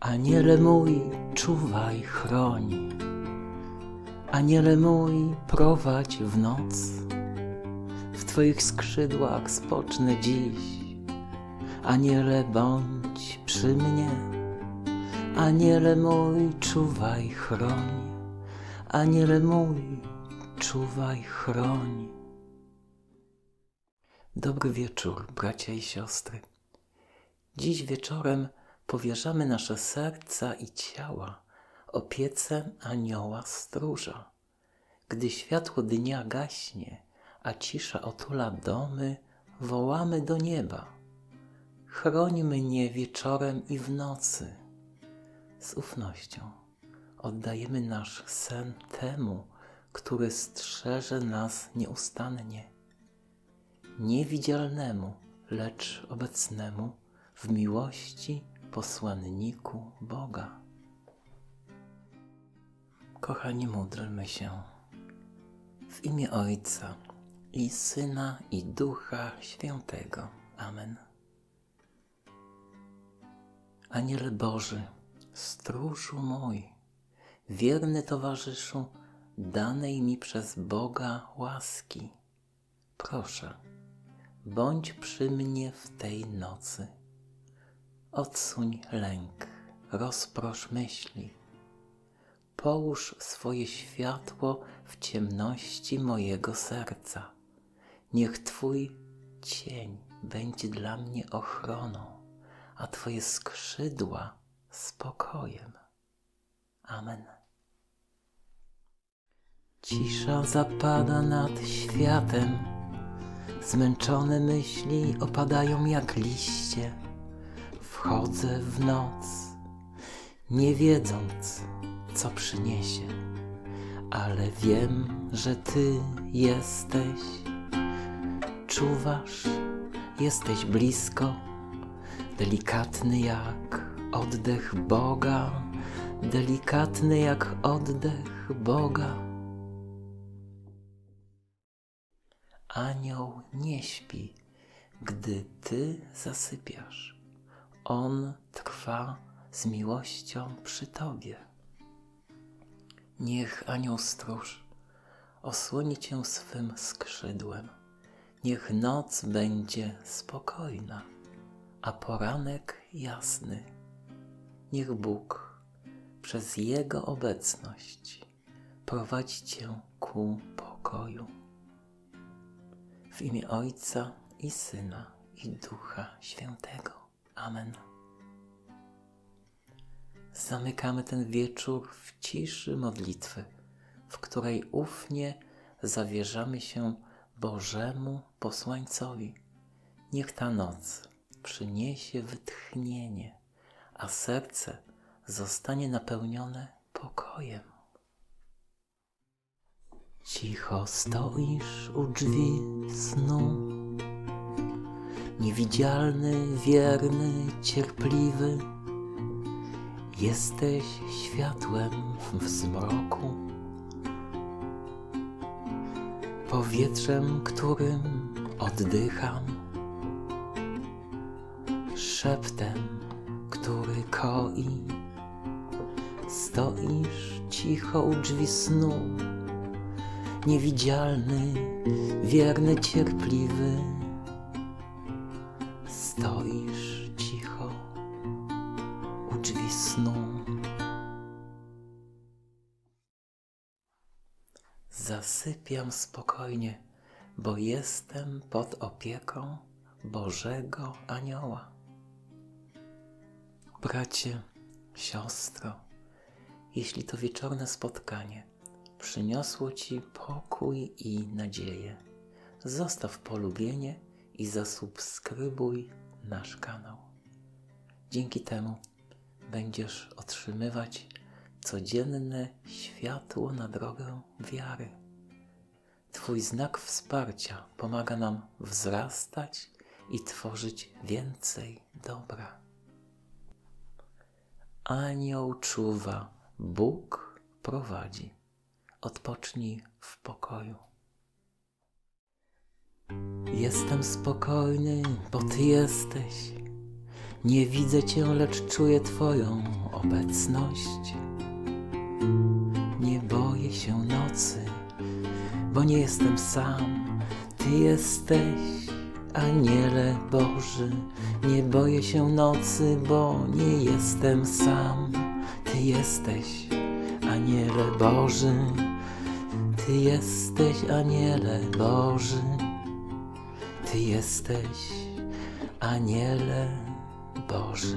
Aniele mój, czuwaj, chroń. Aniele mój, prowadź w noc. W Twoich skrzydłach spocznę dziś. Aniele, bądź przy mnie. Aniele mój, czuwaj, chroń. Aniele mój, czuwaj, chroń. Dobry wieczór, bracia i siostry. Dziś wieczorem powierzamy nasze serca i ciała opiece anioła stróża. Gdy światło dnia gaśnie, a cisza otula domy, wołamy do nieba. Chroń mnie wieczorem i w nocy. Z ufnością oddajemy nasz sen temu, który strzeże nas nieustannie niewidzialnemu, lecz obecnemu w miłości posłanniku Boga. Kochani, módlmy się w imię Ojca i Syna i Ducha Świętego. Amen. Aniele Boży, stróżu mój, wierny towarzyszu danej mi przez Boga łaski, proszę, bądź przy mnie w tej nocy. Odsuń lęk, rozprosz myśli. Połóż swoje światło w ciemności mojego serca. Niech Twój cień będzie dla mnie ochroną, a Twoje skrzydła spokojem. Amen. Cisza zapada nad światem. Zmęczone myśli opadają jak liście. Wchodzę w noc, nie wiedząc, co przyniesie, ale wiem, że Ty jesteś. Czuwasz, jesteś blisko, delikatny jak oddech Boga, delikatny jak oddech Boga. Anioł nie śpi, gdy Ty zasypiasz. On trwa z miłością przy Tobie. Niech anioł stróż osłoni Cię swym skrzydłem. Niech noc będzie spokojna, a poranek jasny. Niech Bóg przez Jego obecność prowadzi Cię ku pokoju. W imię Ojca i Syna i Ducha Świętego. Amen. Zamykamy ten wieczór w ciszy modlitwy, w której ufnie zawierzamy się Bożemu posłańcowi. Niech ta noc przyniesie wytchnienie, a serce zostanie napełnione pokojem. Cicho stoisz u drzwi snu, niewidzialny, wierny, cierpliwy. Jesteś światłem w zmroku, powietrzem, którym oddycham, szeptem, który koi. Stoisz cicho u drzwi snu, niewidzialny, wierny, cierpliwy. Stoisz cicho u drzwi snu. Zasypiam spokojnie, bo jestem pod opieką Bożego Anioła. Bracie, siostro, jeśli to wieczorne spotkanie przyniosło Ci pokój i nadzieję, zostaw polubienie i zasubskrybuj nasz kanał. Dzięki temu będziesz otrzymywać codzienne światło na drogę wiary. Twój znak wsparcia pomaga nam wzrastać i tworzyć więcej dobra. Anioł czuwa, Bóg prowadzi. Odpocznij w pokoju. Jestem spokojny, bo Ty jesteś. Nie widzę Cię, lecz czuję Twoją obecność. Nie boję się nocy, bo nie jestem sam. Ty jesteś, Aniele Boży. Nie boję się nocy, bo nie jestem sam. Ty jesteś, Aniele Boży. Ty jesteś, Aniele Boży. Jesteś, Aniele Boży.